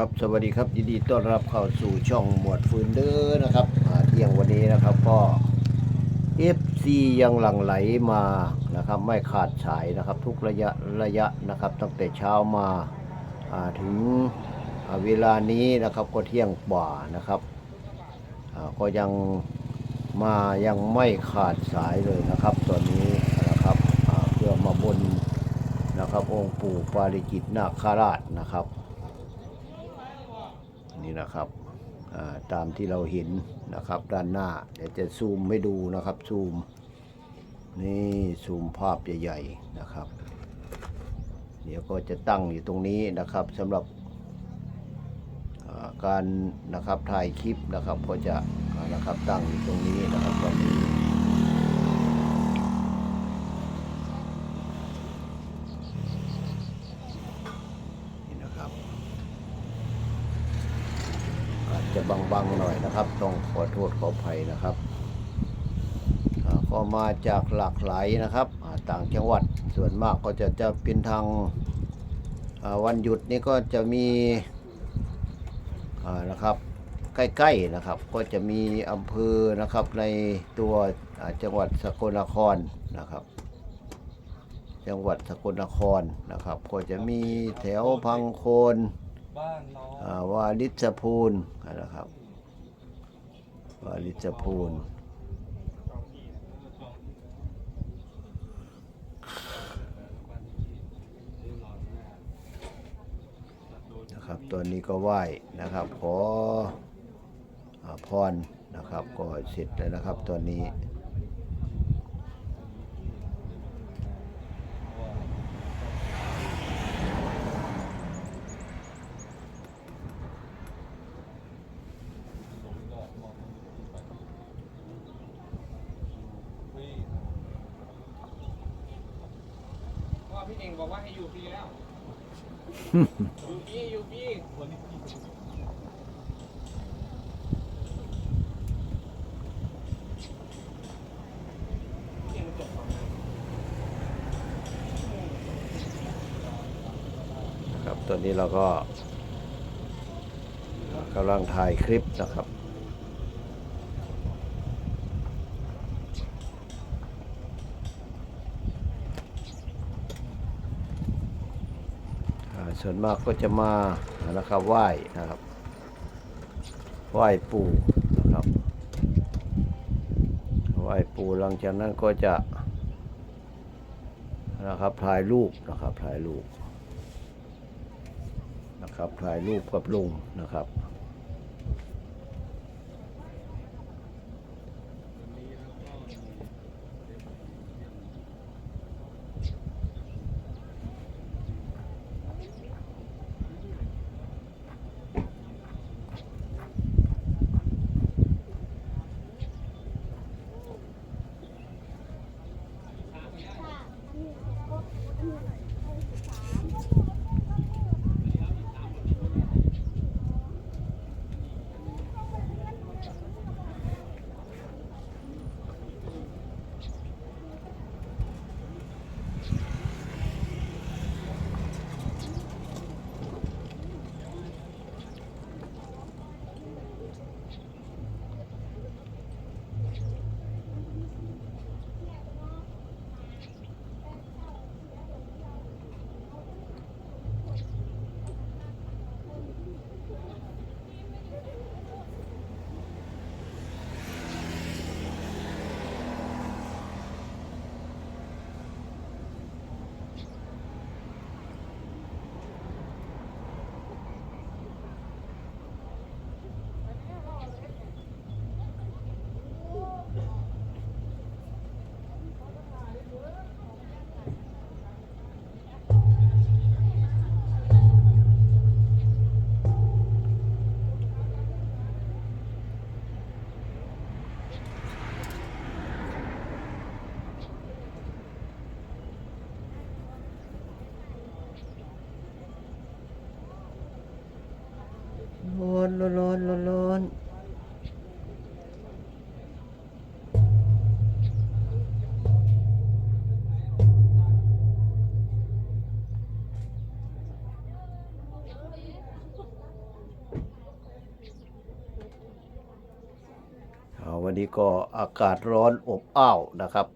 ครับสวัสดีครับยินดีต้อนรับเข้าสู่ช่องหมวดฟืนเด้อนะครับอ่าเที่ยงวันนี้นะครับก็ FC ยังหลั่งไหลมานะครับ ไม่ขาดสายนะครับ ทุกระยะระยะนะครับ ตั้งแต่เช้ามาาถึงเวลานี้นะครับก็เที่ยงกว่านะครับก็ยังมายังไม่ขาดสายเลยนะครับตอนนี้นะครับเพื่อมาบนนะครับองค์ปู่ปาริจิตนาคราชนะครับ นี่นะครับตามที่เราเห็นนะครับด้านหน้า เดี๋ยวจะซูมให้ดูนะครับซูม นี่ซูมภาพใหญ่ๆนะครับ เดี๋ยวก็จะตั้งอยู่ตรงนี้นะครับสำหรับการนะครับถ่ายคลิปนะครับก็จะนะครับตั้งอยู่ตรงนี้นะครับตอนนี้นะครับ อาจจะ บังๆหน่อยนะครับ ต้องขอโทษขออภัยนะครับก็มาจากหลากหลายนะครับต่างจังหวัดส่วนมากก็จะจะเป็นทางวันหยุดนี่ก็จะมีนะครับใกล้ๆนะครับ ก็จะมีอำเภอนะครับในตัวจังหวัดสกลนครนะครับ จังหวัดสกลนครนะครับ ก็จะมีแถวพังโคน บ้านน้องอ่าวาลิชภูลนะครับ วาลิชภูลนะครับตัวนี้ก็ไหว้นะครับขออพรนะครับ ก็เสร็จแล้วนะครับตัวนี้ ว่าพี่เองบอกว่าให้อยู่ฟรีแล้ว อยู่ฟรีอยู่ฟรีวันนี้พี่นะครับตอนนี้เราก็กำลังถ่ายคลิปนะครับ อ่า ส่วนมากก็จะมานะครับไหว้นะครับ ไหว้ปู่นะครับไหว้ปู่หลังจากนั้นก็จะนะครับถ่ายรูปนะครับถ่ายรูปนะครับถ่ายรูปกับลุงนะครับ ร้อนร้อนร้อนร้อนร้อนวันนี้ก็อากาศร้อนอบอ้าวนะครับ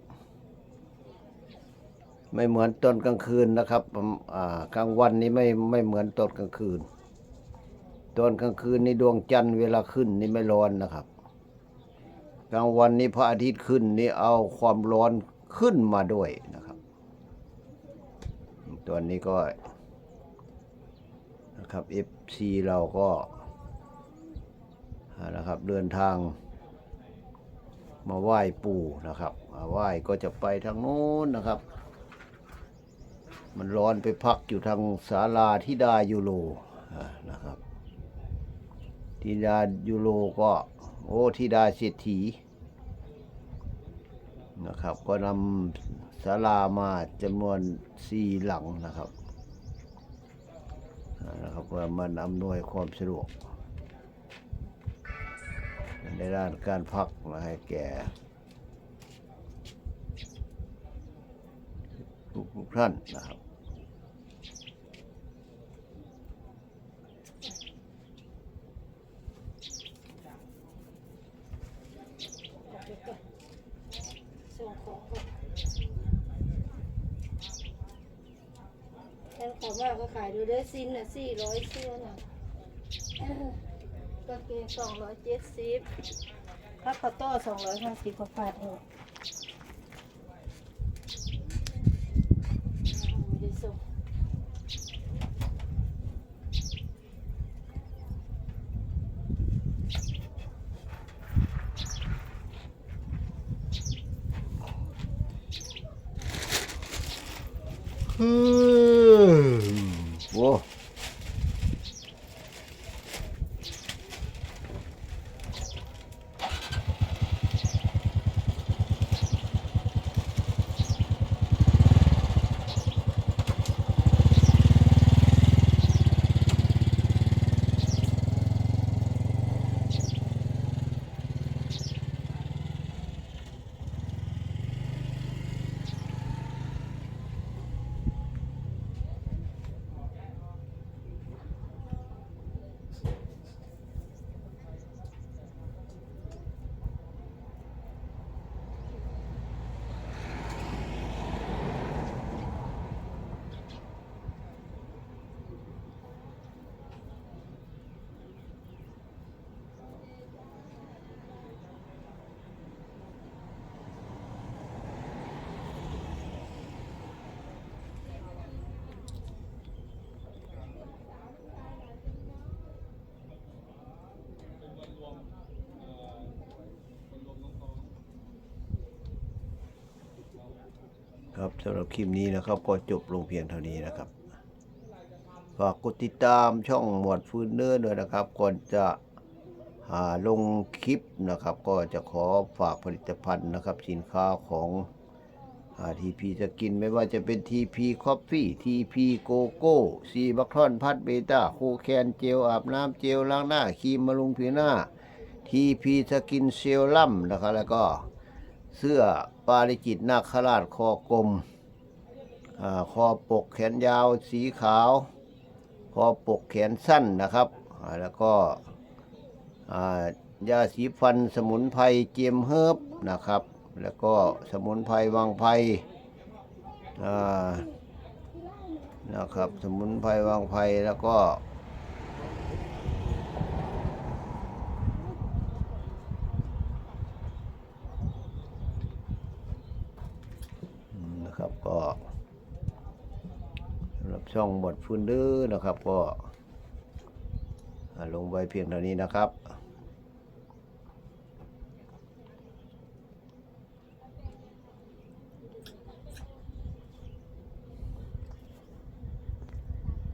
ไม่เหมือนตอนกลางคืนนะครับกลางวันนี้ไม่ไม่เหมือนตอนกลางคืน ตอนกลางคืนในดวงจันทร์เวลาขึ้นนี่ไม่ร้อนนะครับ กลางวันนี้พระอาทิตย์ขึ้นนี่เอาความร้อนขึ้นมาด้วยนะครับตัวนี้ก็นะครับ FC เราก็นะครับเดินทางมาไหว้ปู่นะครับมาไหว้ก็จะไปทางโน้นนะครับ มันร้อนไปพักอยู่ทางศาลาทิดายูโรนะครับ ทิดายูโรก็ โอ้ทิดาเศรษฐีนะครับ ก็นำศาลามาจำนวนสี่หลังนะครับนะครับเพื่อมันอำนวยความสะดวก ในด้านการพักนะให้แก่ทุกท่านนะครับ ส่งของก่อนแทน ขายดูได้ซินน่ะสี่ร้อยเสื้อน่ะกางเกงสองร้อยเจ็ดสิบผ้าคอตโต้สองร้อยห้าสิบกว่าบาทเองด้ส่งอืม ครับสำหรับคลิปนี้นะครับ ก็จบลงเพียงเท่านี้นะครับฝากกดติดตามช่องหมวดฟืนเนอร์ด้วยนะครับ ก่อนจะหาลงคลิปนะครับ ก็จะขอฝากผลิตภัณฑ์นะครับ สินค้าของทีพีสกินไม่ว่าจะเป็นทีพีคอฟฟี่ทีพีโกโก้ซีบัคทอนพัดเบต้าคูแคนเจลอาบน้ำเจลล้างหน้าครีมบำรุงผิวหน้าทีพีสกินเซรั่มนะครับแล้วก็ เสื้อปาริจิตนาคราชคอกลมอคอปกแขนยาวสีขาว คอปกแขนสั้นนะครับแล้วก็ยาสีฟันสมุนไพรเจียมเฮิบนะครับ แล้วก็สมุนไพรวังไพรอ่นะครับ สมุนไพรวังไพรแล้วก็อืมนะครับก็สำห รับช่องบทฟื้นดื้อนะครับ ก็ลงไว้เพียงเท่านี้นะครับ